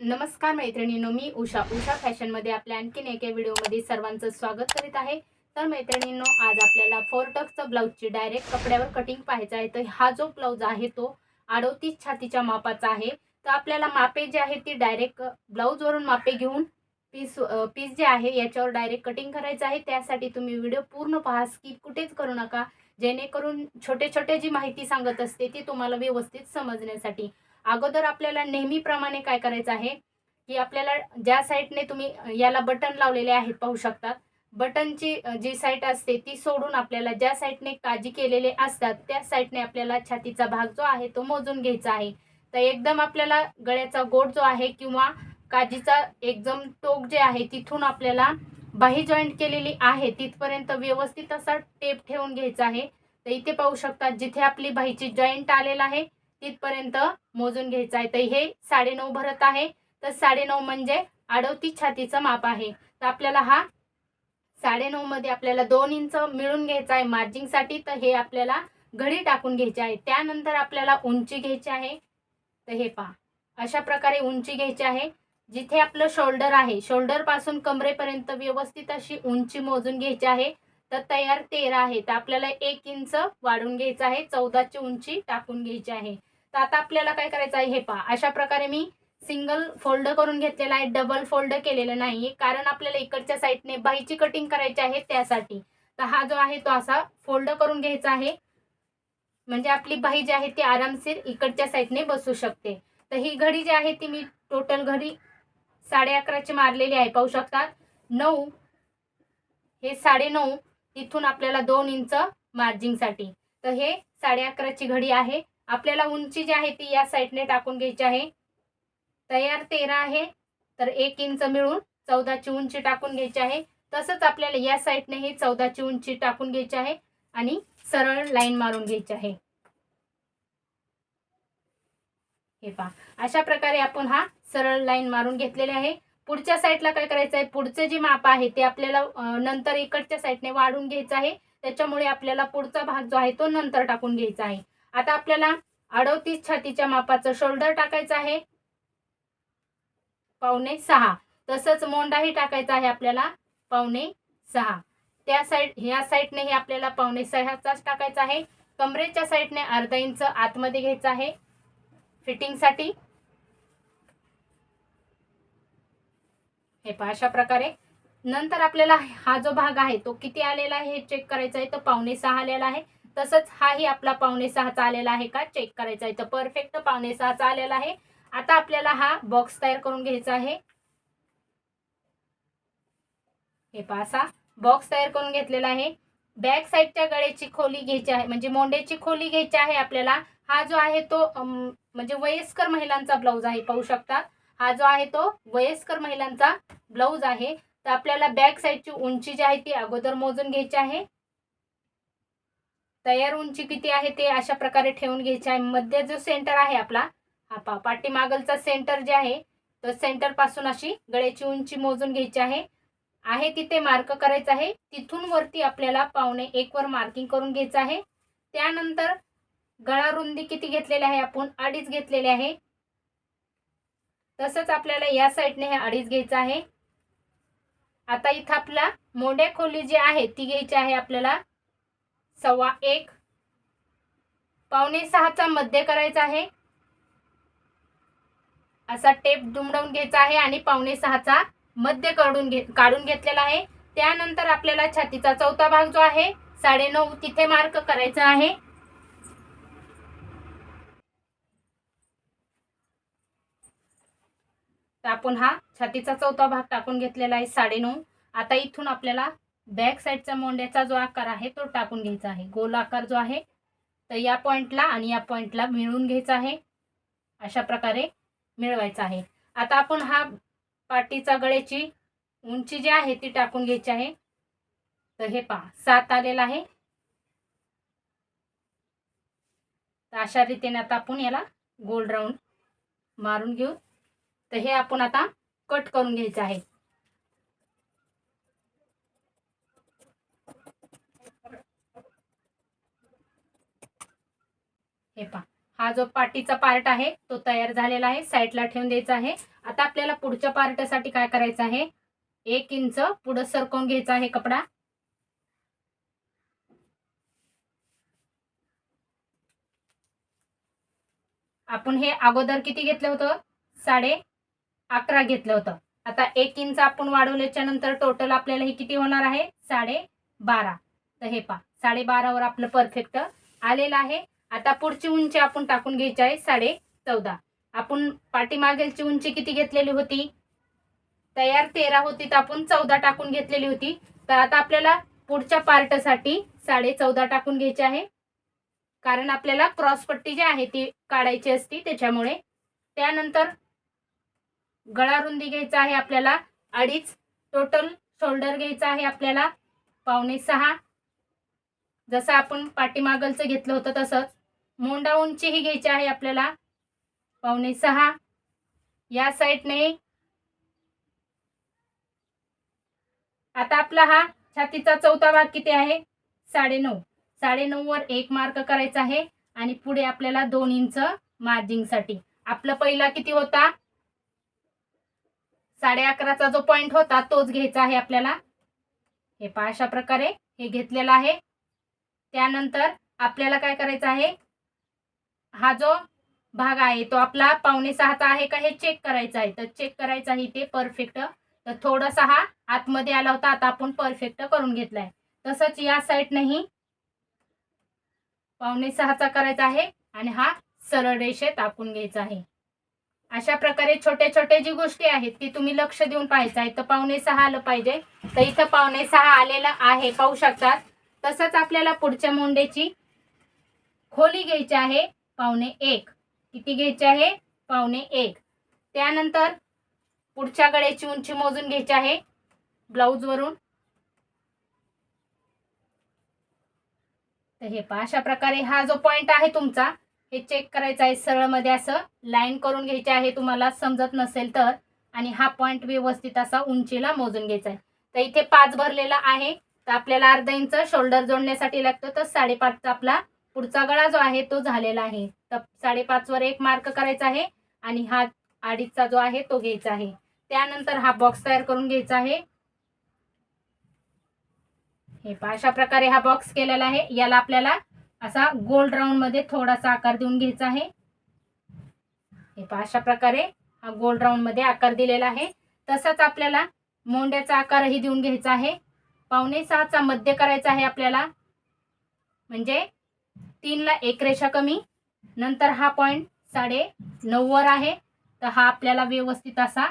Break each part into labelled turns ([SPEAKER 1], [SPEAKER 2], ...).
[SPEAKER 1] नमस्कार मैत्रिणींनो मी उषा. उषा फॅशनमध्ये आपल्या आणखीन एका व्हिडिओमध्ये सर्वांचं स्वागत करीत आहे. तर मैत्रिणींनो आज आपल्याला फोर टक्सचं ब्लाऊजची डायरेक्ट कपड्यावर कटिंग पाहायचं आहे. तर हा जो ब्लाऊज आहे तो अडोतीस छातीच्या मापाचा आहे. तर आपल्याला मापे जे आहे ती डायरेक्ट ब्लाऊजवरून मापे घेऊन पीस पीस जे आहे याच्यावर डायरेक्ट कटिंग करायचं आहे. त्यासाठी तुम्ही व्हिडिओ पूर्ण पहा स्किप कुठेच करू नका. जेणेकरून छोटे छोटे जी माहिती सांगत असते ती तुम्हाला व्यवस्थित समजण्यासाठी. अगोदर आपल्याला नेहमीप्रमाणे काय करायचं आहे की आपल्याला ज्या साईडने तुम्ही याला बटन लावलेले आहेत पाहू शकतात. बटनची जी साईट असते ती सोडून आपल्याला ज्या साईडने काजी केलेले असतात त्या साईडने आपल्याला छातीचा भाग जो आहे तो मोजून घ्यायचा आहे. तर एकदम आपल्याला गळ्याचा गोट जो आहे किंवा काजीचा एकदम टोक जे आहे तिथून आपल्याला बाही जॉईंट केलेली आहे तिथपर्यंत व्यवस्थित असा टेप ठेवून घ्यायचा आहे. तर इथे पाहू शकतात जिथे आपली बाहीची जॉईंट आलेला आहे तिथपर्यंत मोजून घ्यायचं आहे. तर हे साडेनऊ भरत आहे. तर साडेनऊ म्हणजे अडवतीस छातीचं माप आहे. तर आपल्याला हा साडेनऊ मध्ये आपल्याला दोन इंच मिळून घ्यायचा आहे मार्जिंगसाठी तर हे आपल्याला घडी टाकून घ्यायची आहे. त्यानंतर आपल्याला उंची घ्यायची आहे. तर हे पहा. अशा प्रकारे उंची घ्यायची आहे. जिथे आपलं शोल्डर आहे शोल्डरपासून कमरेपर्यंत व्यवस्थित अशी उंची मोजून घ्यायची आहे. तर तयार तेरा आहे. तर आपल्याला एक इंच वाढून घ्यायचं आहे. चौदाची उंची टाकून घ्यायची आहे. तर आता आपल्याला काय करायचं आहे हे पहा. अशा प्रकारे मी सिंगल फोल्ड करून घेतलेला आहे. डबल फोल्ड केलेलं नाही कारण आपल्याला इकडच्या साईडने बाहीची कटिंग करायची आहे त्यासाठी. तर हा जो आहे तो असा फोल्ड करून घ्यायचा आहे. म्हणजे आपली बाही जी आहे ती आरामशीर इकडच्या साईडने बसू शकते. तर ही घडी जी आहे ती मी टोटल घडी साडे अकराची मारलेली आहे. पाहू शकतात? नऊ. हे साडे नऊ. तिथून आपल्याला दोन इंच मार्जिंगसाठी तर हे साडे अकराची घडी आहे. आपल्याला उंची जी आहे ती या साईडने टाकून घ्यायची आहे. तयार तेरा आहे. तर एक इंच मिळून चौदाची उंची टाकून घ्यायची आहे. तसंच आपल्याला या साईडने हे चौदाची उंची टाकून घ्यायची आहे आणि सरळ लाईन मारून घ्यायची आहे. हे पहा. अशा प्रकारे आपण हा सरळ लाईन मारून घेतलेले आहे. पुढच्या साईडला काय करायचं आहे? पुढचे जे माप आहे ते आपल्याला नंतर इकडच्या साईडने वाढून घ्यायचं आहे. त्याच्यामुळे आपल्याला पुढचा भाग जो आहे तो नंतर टाकून घ्यायचा आहे. आता आपल्याला अडवतीस छातीच्या मापाचं शोल्डर टाकायचं आहे. पावणे सहा. तसंच मोंडाही टाकायचा आहे आपल्याला पावणे सहा. त्या साईड ह्या साईडने हे आपल्याला पावणे सहाचाच टाकायचा आहे. कमरेच्या साईडने अर्धा इंच आतमध्ये घ्यायचं आहे. फिटिंगसाठी हे पहा अशा प्रकारे. नंतर आपल्याला हा जो भाग आहे तो किती आलेला आहे हे चेक करायचा आहे. तर पावणे सहा आलेला आहे. तसंच हाही आपला पावणे सहाचा आलेला आहे का? चेक करायचा आहे. तर परफेक्ट पावणे सहाचा आलेला आहे. आता आपल्याला हा बॉक्स तयार करून घ्यायचा आहे. हे पासा असा बॉक्स तयार करून घेतलेला आहे. बॅक साईडच्या गळ्याची खोली घ्यायची आहे. म्हणजे मोंड्याची खोली घ्यायची आहे आपल्याला. हा जो आहे तो म्हणजे वयस्कर महिलांचा ब्लाऊज आहे. पाहू शकता. हा जो आहे तो वयस्कर महिलांचा ब्लाऊज आहे. तर आपल्याला बॅक साईडची उंची जी आहे ती अगोदर मोजून घ्यायची आहे. तयार उंची किती आहे ते अशा प्रकारे ठेवून घ्यायची आहे. मध्ये जो सेंटर आहे आपला हा पा पाठीमागलचा सेंटर जे आहे तर सेंटरपासून अशी गळ्याची उंची मोजून घ्यायची आहे. आहे तिथे मार्क करायचं आहे. तिथून वरती आपल्याला पावणे एक वर मार्किंग करून घ्यायचं आहे. त्यानंतर गळा रुंदी किती घेतलेली आहे आपण? अडीच घेतलेली आहे. तसंच आपल्याला या साईडने हे अडीच घ्यायचं आहे. आता इथं आपला मोड्या खोली जी आहे ती घ्यायची आहे आपल्याला सव्वा एक. पावणे सहाचा मध्य करायचा आहे. असा टेप दुमडवून घ्यायचा आहे आणि पावणे सहाचा मध्य काढून घे काढून घेतलेला आहे. त्यानंतर आपल्याला छातीचा चौथा भाग जो आहे साडेनऊ तिथे मार्क करायचा आहे. आपण हा छातीचा चौथा भाग टाकून घेतलेला आहे साडेनऊ. आता इथून आपल्याला बॅक साईडचा मोंड्याचा जो आकार आहे तो टाकून घ्यायचा आहे. गोल आकार जो आहे तर या पॉइंटला आणि या पॉइंटला मिळवून घ्यायचा आहे. अशा प्रकारे मिळवायचा आहे. आता आपण हा पाटीचा गळ्याची उंची जी आहे ती टाकून घ्यायची आहे. तर हे पहा सात आलेला आहे. तर अशा रीतीने आता आपण याला गोल राऊंड मारून घेऊ. तर हे आपण आता कट करून घ्यायचं आहे. हे पहा. हा जो पाटीचा पार्ट आहे तो तयार झालेला आहे. साईडला ठेवून द्यायचा आहे. आता आपल्याला पुढच्या पार्टसाठी काय करायचं आहे? एक इंच पुढं सरकवून घ्यायचा आहे कपडा. आपण हे अगोदर किती घेतलं होतं? साडे अकरा घेतलं होतं. आता एक इंच आपण वाढवल्याच्या नंतर टोटल आपल्याला हे किती होणार आहे? साडे बारा. तर हे पा साडे बारावर आपलं परफेक्ट आलेलं आहे. आता पुढची उंची आपण टाकून घ्यायची आहे साडे चौदा. आपण पाठीमागेलची उंची किती घेतलेली होती? तयार तेरा होती तर आपण चौदा टाकून घेतलेली होती. तर आता आपल्याला पुढच्या पार्टसाठी साडे चौदा टाकून घ्यायची आहे. कारण आपल्याला क्रॉसपट्टी जी आहे ती काढायची असती त्याच्यामुळे. त्यानंतर गळा रुंदी घ्यायचा आहे आपल्याला. अडीच. टोटल शोल्डर घ्यायचा आहे आपल्याला. पावणे सहा. जसं आपण पाठीमागलचं घेतलं होतं तसंच. मोंडा उंचीही घ्यायची आहे आपल्याला. पावणे सहा. या साईडने आता आपला हा छातीचा चौथा भाग किती आहे? साडेनऊ. साडेनऊ वर एक मार्क करायचा आहे आणि पुढे आपल्याला दोन इंच मार्जिंगसाठी आपला पहिला किती होता? साडे अकराचा जो पॉइंट होता तोच घ्यायचा आहे आपल्याला. हे पहा अशा प्रकारे हे घेतलेलं आहे. त्यानंतर आपल्याला काय करायचं आहे? हा जो भाग आहे तो आपला पावणे सहाचा आहे का हे चेक करायचं आहे. तर चेक करायचं आहे ते परफेक्ट तर थोडासा हा आतमध्ये आला होता आता आपण परफेक्ट करून घेतलाय. तसंच या साईडनेही पावणे सहाचा करायचा आहे आणि हा सरळ रेषेत आपण घ्यायचा आहे. अशा प्रकारे छोट्या छोट्या जी गोष्टी आहेत ती तुम्ही लक्ष देऊन पाहायचं आहे. तर पावणे सहा आलं पाहिजे. तर इथं पावणे सहा आलेलं आहे पाहू शकतात. तसंच आपल्याला पुढच्या मुंडेची खोली घ्यायची आहे. पावणे एक. किती घ्यायची आहे? पावणे एक. त्यानंतर पुढच्या गळ्याची उंची मोजून घ्यायची आहे. ब्लाऊजवरून तर हे पहा अशा प्रकारे हा जो पॉइंट आहे तुमचा हे चेक करायचा आहे सरळमध्ये असं. लाईन करून घ्यायचे आहे तुम्हाला समजत नसेल तर. आणि हा पॉइंट व्यवस्थित असा उंचीला मोजून घ्यायचा आहे. तर इथे पाच भरलेला आहे. तर आपल्याला अर्धा इंच शोल्डर जोडण्यासाठी लागतं तर साडेपाचचा आपला पुढचा गळा जो आहे तो झालेला आहे. तर साडेपाचवर एक मार्क करायचा आहे आणि हा अडीचचा जो आहे तो घ्यायचा आहे. त्यानंतर हा बॉक्स तयार करून घ्यायचा आहे. हे अशा प्रकारे हा बॉक्स केलेला आहे. याला आपल्याला असा गोल्ड राऊंडमध्ये थोडासा आकार देऊन घ्यायचा आहे. हे अशा प्रकारे हा गोल्ड राऊंडमध्ये आकार दिलेला आहे. तसंच आपल्याला मोंड्याचा आकारही देऊन घ्यायचा आहे. पावणे सहाचा मध्य करायचा आहे आपल्याला. म्हणजे तीनला एक रेषा कमी. नंतर हा पॉइंट साडे नऊवर आहे. तर हा आपल्याला व्यवस्थित असा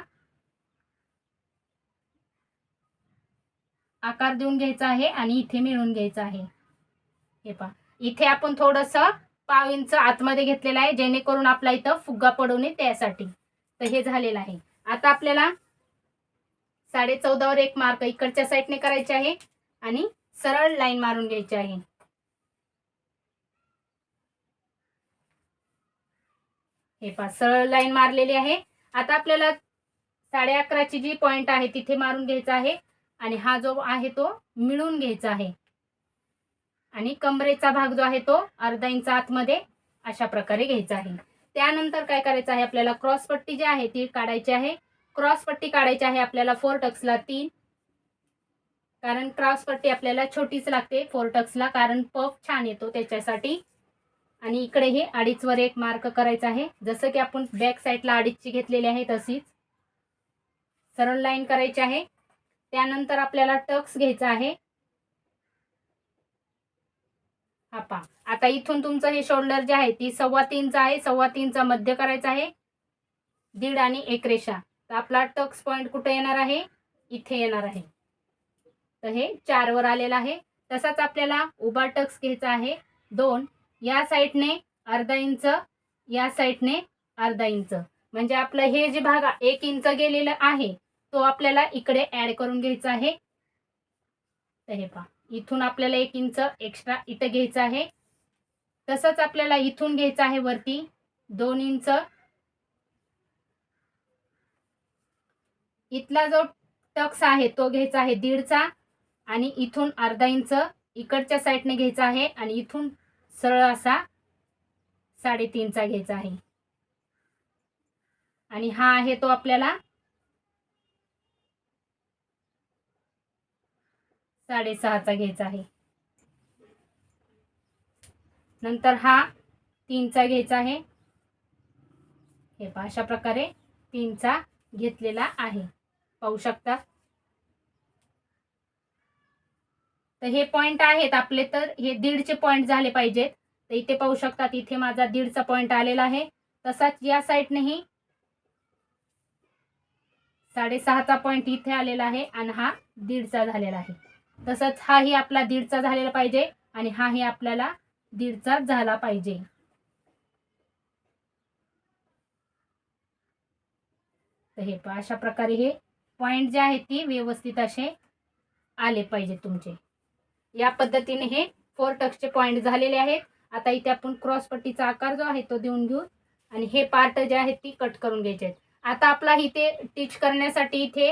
[SPEAKER 1] आकार देऊन घ्यायचा आहे आणि इथे मिळून घ्यायचा आहे. हे पहा. इथे आपण थोडस पाव इंच आतमध्ये घेतलेलं आहे जेणेकरून आपला इथं फुग्गा पडू नये त्यासाठी. तर हे झालेलं आहे. आता आपल्याला साडे चौदावर एक मार्क इकडच्या साईडने करायचे आहे आणि सरळ लाईन मारून घ्यायची आहे. हे पहा सरळ लाईन मारलेली आहे. आता आपल्याला साडे अकराची जी पॉइंट आहे तिथे मारून घ्यायचा आहे. आणि हा जो आहे तो मिळून घ्यायचा आहे. आणि कमरेचा भाग जो आहे तो अर्धा इंच आतमध्ये अशा प्रकारे घ्यायचा आहे. त्यानंतर काय करायचं आहे आपल्याला? क्रॉस पट्टी जी आहे ती काढायची आहे. क्रॉस पट्टी काढायची आहे आपल्याला फोर टक्सला तीन. कारण क्रॉस पट्टी आपल्याला छोटीच लागते फोर टक्सला कारण पफ छान येतो त्याच्यासाठी. आणि इकडे हे अडीचवर एक मार्क करायचा आहे. जसं की आपण बॅक साईडला अडीचची घेतलेली आहे तशीच. सरळ लाईन करायची आहे. त्यानंतर आपल्याला टक्स घ्यायचा आहे. हा पा आता इथून तुमचं हे शोल्डर जे आहे ती सव्वा तीनचा आहे. सव्वा तीनचा मध्य करायचा आहे. दीड आणि एक रेषा. तर आपला टक्स पॉइंट कुठे येणार आहे? इथे येणार आहे. तर हे चारवर आलेलं आहे. तसाच आपल्याला उभा टक्स घ्यायचा आहे. दोन या साईडने अर्धा इंच या साईडने अर्धा इंच. म्हणजे आपलं हे जे भाग एक इंच गेलेलं आहे तो आपल्याला इकडे ऍड करून घ्यायचा आहे. तर हे पहा इथून आपल्याला एक इंच एक्स्ट्रा इथं घ्यायचं आहे. तसंच आपल्याला इथून घ्यायचं आहे वरती दोन इंच. इथला जो टक्स आहे तो घ्यायचा आहे दीडचा. आणि इथून अर्धा इंच इकडच्या साईडने घ्यायचा आहे. आणि इथून सरळ असा साडेतीनचा घ्यायचा आहे. आणि हा आहे तो आपल्याला साडेसहाचा घ्यायचा आहे. नंतर हा तीनचा घ्यायचा आहे. हे अशा प्रकारे तीनचा घेतलेला आहे. पाहू शकता? तर हे पॉइंट आहेत आपले तर. हे दीडचे पॉइंट झाले पाहिजेत. तर इथे पाहू शकतात इथे माझा दीडचा पॉइंट आलेला आहे. तसाच या साईडनेही साडेसहाचा पॉइंट इथे आलेला आहे आणि हा दीडचा झालेला आहे. तसंच हाही आपला दीडचा झालेला पाहिजे आणि हाही आपल्याला दीडचा झाला पाहिजे. तर हे अशा प्रकारे हे पॉइंट जे आहेत ती व्यवस्थित असे आले पाहिजे तुमचे. या पद्धतीने हे फोर टक्सचे पॉईंट झालेले आहेत. आता इथे आपण क्रॉसपट्टीचा आकार जो आहे तो देऊन घेऊ. आणि हे पार्ट जे आहेत ती कट करून घ्यायचे आहेत. आता आपला इथे टिच करण्यासाठी इथे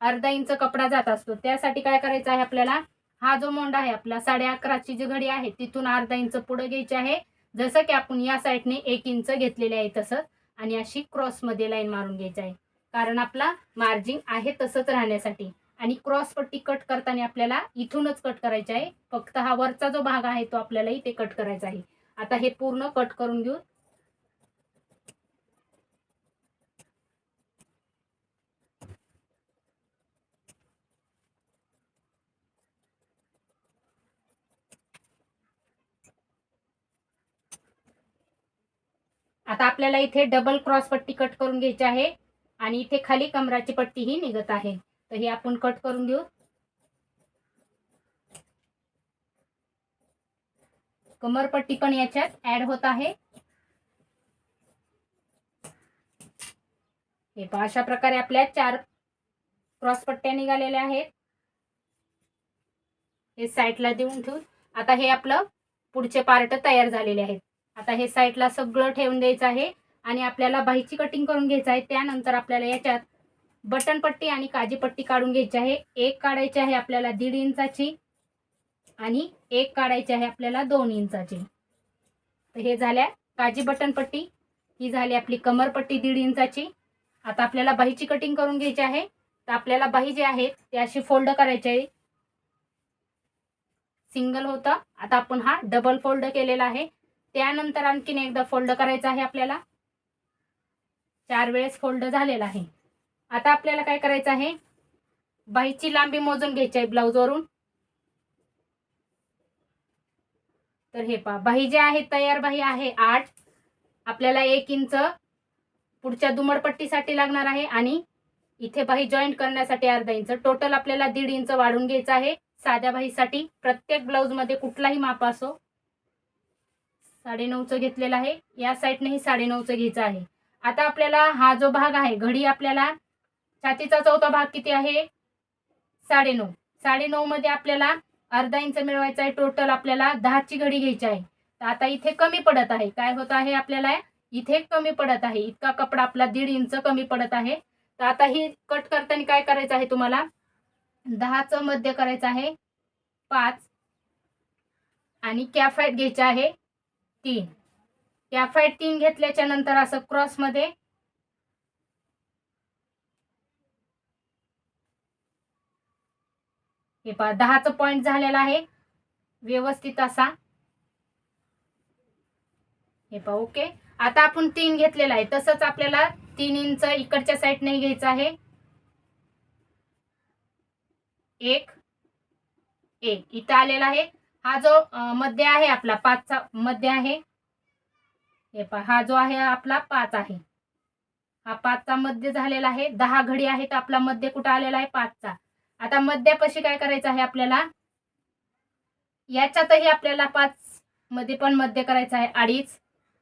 [SPEAKER 1] अर्धा इंच कपडा जात असतो. त्यासाठी काय करायचं आहे आपल्याला? हा जो मोंडा आहे आपला साडे अकराची जी घडी आहे तिथून अर्धा इंच पुढे घ्यायची आहे. जसं की आपण या साईडने एक इंच घेतलेले आहे तसंच आणि अशी क्रॉसमध्ये लाईन मारून घ्यायची आहे. कारण आपला मार्जिन आहे तसंच राहण्यासाठी. आणि क्रॉस पट्टी कट करताना आपल्याला इथूनच कट करायचे आहे. फक्त हा वरचा जो भाग आहे तो आपल्याला इथे कट करायचा आहे. आता हे पूर्ण कट करून घेऊ. आता आपल्याला इथे डबल क्रॉस पट्टी कट करून घ्यायची आहे. आणि इथे खाली कमराची पट्टी ही निघत आहे. तर हे आपण कट करून घेऊ. कमरपट्टी पण याच्यात ऍड होत आहे. हे पहा अशा प्रकारे आपल्या चार क्रॉस पट्ट्या निघालेल्या आहेत. हे साईडला देऊन ठेवून. आता हे आपलं पुढचे पार्ट तयार झालेले आहेत. आता हे साईडला सगळं ठेवून द्यायचं आहे आणि आपल्याला बाहीची कटिंग करून घ्यायचं आहे. त्यानंतर आपल्याला याच्यात बटन पट्टी आणि काजी पट्टी काढून घ्यायची आहे. एक काढायची आहे आपल्याला दीड इंचाची आणि एक काढायची आहे आपल्याला दोन इंचाची. तर हे झाल्या काजी बटन पट्टी ही झाली आपली कमरपट्टी दीड इंचाची. आता आपल्याला बाहीची कटिंग करून घ्यायची आहे. तर आपल्याला बाही जे आहे ते अशी फोल्ड करायची आहे. सिंगल होतं. आता आपण हा डबल फोल्ड केलेला आहे. त्यानंतर आणखीन एकदा फोल्ड करायचा आहे आपल्याला. चार वेळेस फोल्ड झालेला आहे. आता आपल्याला काय करायचं आहे? बाईची लांबी मोजून घ्यायची आहे ब्लाऊजवरून तर हे पहा बाही जे आहे तयार बाही आहे आठ. आपल्याला एक इंच पुढच्या दुमडपट्टीसाठी लागणार आहे आणि इथे बाही जॉईंट करण्यासाठी अर्धा इंच. टोटल आपल्याला दीड इंच वाढून घ्यायचं आहे साध्या बाहीसाठी प्रत्येक ब्लाऊजमध्ये कुठलाही माप असो साडेनऊचं घेतलेलं आहे. या साईडनेही साडेनऊचं घ्यायचं आहे. आता आपल्याला हा जो भाग आहे घडी आपल्याला छातीचा चौथा भाग किती आहे? साडेनऊ. साडेनऊ मध्ये आपल्याला अर्धा इंच मिळवायचा आहे. टोटल आपल्याला दहाची घडी घ्यायची आहे. तर आता इथे कमी पडत आहे. काय होत आहे आपल्याला? इथे कमी पडत आहे. इतका कपडा आपला दीड इंच कमी पडत आहे. तर आता ही कट करताना काय करायचं आहे तुम्हाला? दहाचं मध्य करायचं आहे. पाच. आणि कॅफाईट घ्यायचं आहे तीन. कॅफाईट तीन घेतल्याच्या नंतर असं क्रॉसमध्ये हे पहा दहाचं पॉइंट झालेला आहे. व्यवस्थित असा. हे पहा ओके आता आपण तीन घेतलेला आहे. तसंच आपल्याला तीन इंच इकडच्या साईडने घ्यायचं आहे. एक एक. इथं आलेला आहे. हा जो मध्य आहे आपला पाचचा मध्य आहे. हे पहा हा जो आहे आपला पाच आहे. हा पाचचा मध्य झालेला आहे. दहा घडी आहेत आपला मध्य कुठं आलेला आहे? पाचचा. आता मध्यापाशी काय करायचं आहे आपल्याला? याच्यातही आपल्याला पाच मध्ये पण मध्य करायचं आहे अडीच.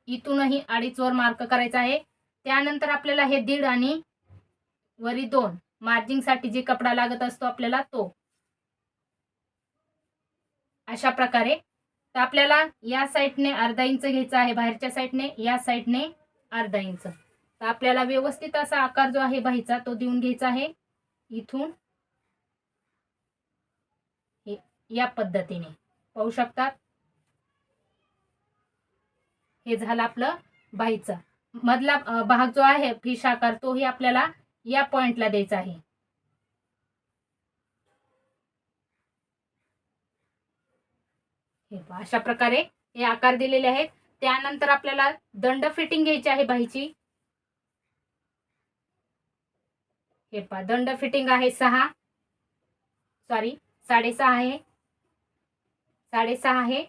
[SPEAKER 1] इथूनही अडीच वर मार्क करायचा आहे. त्यानंतर आपल्याला हे दीड आणि वरी दोन. मार्जिंगसाठी जे कपडा लागत असतो आपल्याला तो. अशा प्रकारे. तर आपल्याला या साईडने अर्धा इंच घ्यायचा आहे बाहेरच्या साईडने या साईडने अर्धा इंच. तर आपल्याला व्यवस्थित असा आकार जो आहे बाहीचा तो देऊन घ्यायचा आहे. इथून हे या पद्धतीने. पाहू शकतात? हे झालं आपलं बाईचा. मधला भाग जो आहे फिश आकार तोही आपल्याला या पॉइंटला द्यायचा आहे. हे अशा प्रकारे हे आकार दिलेले आहेत. त्यानंतर आपल्याला दंड फिटिंग घ्यायची आहे बाहीची हे पहा दंड फिटिंग आहे सहा. सॉरी साडेसहा आहे. साडेसहा आहे.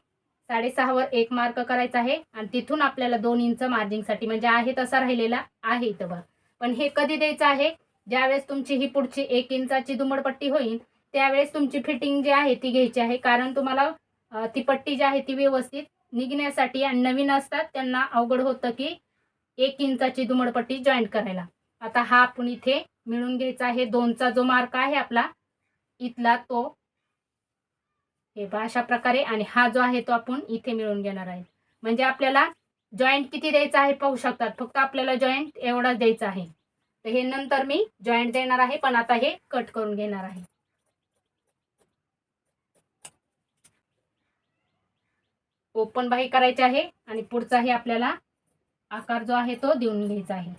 [SPEAKER 1] साडेसहावर एक मार्क करायचा आहे. आणि तिथून आपल्याला दोन इंच मार्जिंगसाठी म्हणजे आहे तसा राहिलेला आहे इथं बघ. पण हे कधी द्यायचं आहे? ज्यावेळेस तुमची ही पुढची एक इंचाची दुमडपट्टी होईल त्यावेळेस तुमची फिटिंग जी आहे ती घ्यायची आहे. कारण तुम्हाला ती पट्टी जी आहे ती व्यवस्थित निघण्यासाठी आणि नवीन असतात त्यांना अवघड होतं की एक इंचाची दुमडपट्टी जॉईंट करायला. आता हा आपण इथे मिळून घ्यायचा आहे. दोनचा जो मार्क आहे आपला इथला तो हे अशा प्रकारे. आणि हा जो आहे तो आपण इथे मिळून घेणार आहे. म्हणजे आपल्याला जॉईंट किती द्यायचा आहे पाहू शकतात. फक्त आपल्याला जॉईंट एवढाच द्यायचा आहे. तर हे नंतर मी जॉईंट देणार आहे पण आता हे कट करून घेणार आहे. ओपन बाही करायचे आहे आणि पुढचाही आपल्याला आकार जो आहे तो देऊन घ्यायचा आहे.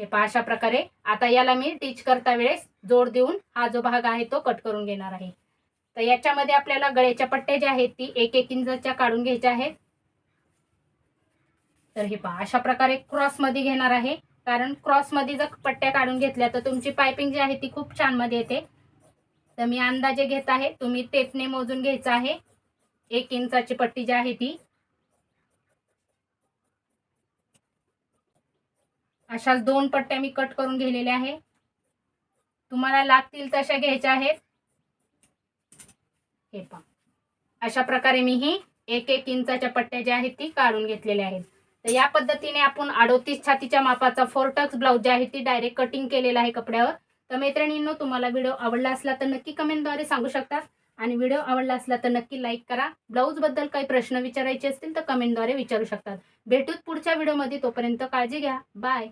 [SPEAKER 1] हे पहा अशा प्रकारे. आता याला मी टीच करता वेळेस जोड देऊन हा जो भाग आहे तो कट करून घेणार आहे. तर याच्यामध्ये आपल्याला गळ्याच्या पट्ट्या ज्या आहेत ती एक एक इंचाच्या काढून घ्यायच्या आहेत. तर हे पहा अशा प्रकारे क्रॉसमध्ये घेणार आहे. कारण क्रॉसमध्ये जर पट्ट्या काढून घेतल्या तर तुमची पायपिंग जी आहे ती खूप छानमध्ये येते. तर मी अंदाजे घेत आहे तुम्ही टेपने मोजून घ्यायचं आहे. एक इंचाची पट्टी जी आहे ती. अशाच दोन पट्ट्या मी कट करून घेतलेल्या आहे. तुम्हाला लागतील तशा घ्यायच्या आहेत. हे पहा. अशा प्रकारे मी ही एक एक इंचाच्या पट्ट्या ज्या आहेत ती काढून घेतलेल्या आहेत. तर या पद्धतीने आपण अडोतीस छातीच्या मापाचा फोर टक्स ब्लाऊज जे आहे ती डायरेक्ट कटिंग केलेला आहे कपड्यावर. तर मैत्रिणींनो तुम्हाला व्हिडिओ आवडला असला तर नक्की कमेंटद्वारे सांगू शकता. आणि व्हिडिओ आवडला असला तर नक्की लाईक करा. ब्लाऊजबद्दल काही प्रश्न विचारायचे असतील तर कमेंटद्वारे विचारू शकतात. भेटूत पुढच्या व्हिडिओमध्ये तोपर्यंत काळजी घ्या. बाय.